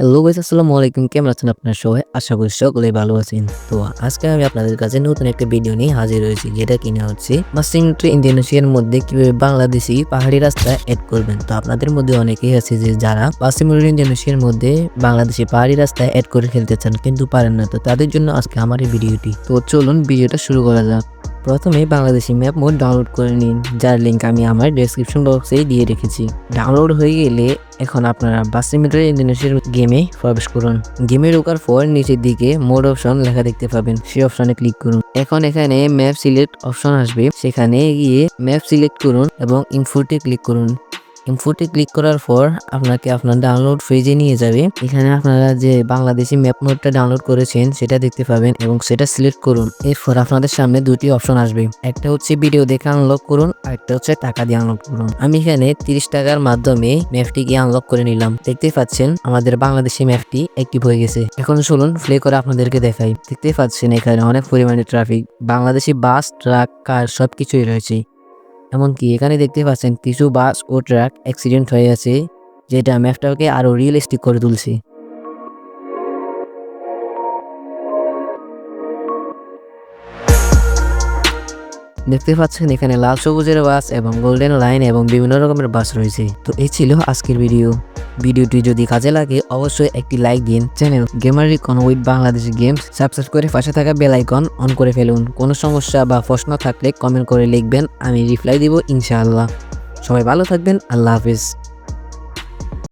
Hello guys আসসালামু আলাইকুম। কেমন আছেন আপনার সবাই? আশা করি সকলেই ভালো আছেন। তো আজকে আমি আপনাদের কাছে নতুন একটা ভিডিও নিয়ে হাজির হয়েছি, যেটা কিনা হচ্ছে মাসিং টু ইন্দোনেশিয়ার মধ্যে কীভাবে বাংলাদেশি পাহাড়ি রাস্তা অ্যাড করবেন। তো আপনাদের মধ্যে অনেকেই আছে যে যারা টু ইন্দোনেশিয়ার মধ্যে বাংলাদেশি পাহাড়ি রাস্তা অ্যাড করে খেলতে চান, কিন্তু পারেন না। তো তাদের জন্য আজকে আমার এই ভিডিওটি তো চলুন ভিডিওটা শুরু করা যাক। প্রথমে বাংলাদেশি ম্যাপ মোড ডাউনলোড করে নিন, যার লিঙ্ক আমি আমার ডেসক্রিপশন বক্সেই দিয়ে রেখেছি। ডাউনলোড হয়ে গেলে এখন আপনারা বাসিমিটার ইন্দোনেশিয়ার গেমে প্রবেশ করুন। গেমে ঢোকার পর নিচের দিকে মোড অপশন লেখা দেখতে পাবেন, সেই অপশনে ক্লিক করুন। এখন এখানে ম্যাপ সিলেক্ট অপশন আসবে, সেখানে গিয়ে ম্যাপ সিলেক্ট করুন এবং ইনফোতে ক্লিক করুন। ইনফোতে ক্লিক করার পর আপনাকে আপনার ডাউনলোড ফ্রিজে নিয়ে যাবে। এখানে আপনারা যে বাংলাদেশি ম্যাপ নোটটা ডাউনলোড করেছেন, সেটা দেখতে পাবেন এবং সেটা সিলেক্ট করুন। এরপর আপনাদের সামনে দুটি অপশন আসবে। একটা হচ্ছে ভিডিও দেখে আনলক করুন, আর একটা হচ্ছে টাকা দিয়ে আনলক করুন। আমি এখানে তিরিশ টাকার মাধ্যমে ম্যাপটিকে আনলক করে নিলাম। দেখতেই পাচ্ছেন, আমাদের বাংলাদেশি ম্যাপটি অ্যাক্টিভ হয়ে গেছে। এখন চলুন প্লে করে আপনাদেরকে দেখাই। দেখতেই পাচ্ছেন, এখানে অনেক পরিমাণে traffic Bangladeshi bus truck car সবকিছুই রয়েছে। এমনকি এখানে দেখতে পাচ্ছেন কিছু বাস ও ট্রাক অ্যাক্সিডেন্ট হয়ে আছে, যেটা ম্যাপটাকে আরও রিয়েলিস্টিক করে তুলছে। দেখতে পাচ্ছেন এখানে লাল সবুজের বাস এবং গোল্ডেন লাইন এবং বিভিন্ন রকমের বাস রয়েছে। তো এই ছিল আজকের ভিডিও ভিডিওটি যদি কাজে লাগে, অবশ্যই একটি লাইক দিন। Channel gamer icon with Bangladesh games subscribe করে পাশে থাকা বেল আইকন অন করে ফেলুন। কোনো সমস্যা বা প্রশ্ন থাকলে কমেন্ট করে লিখবেন, আমি রিপ্লাই দিব ইনশাআল্লাহ। সবাই ভালো থাকবেন, আল্লাহ হাফিজ।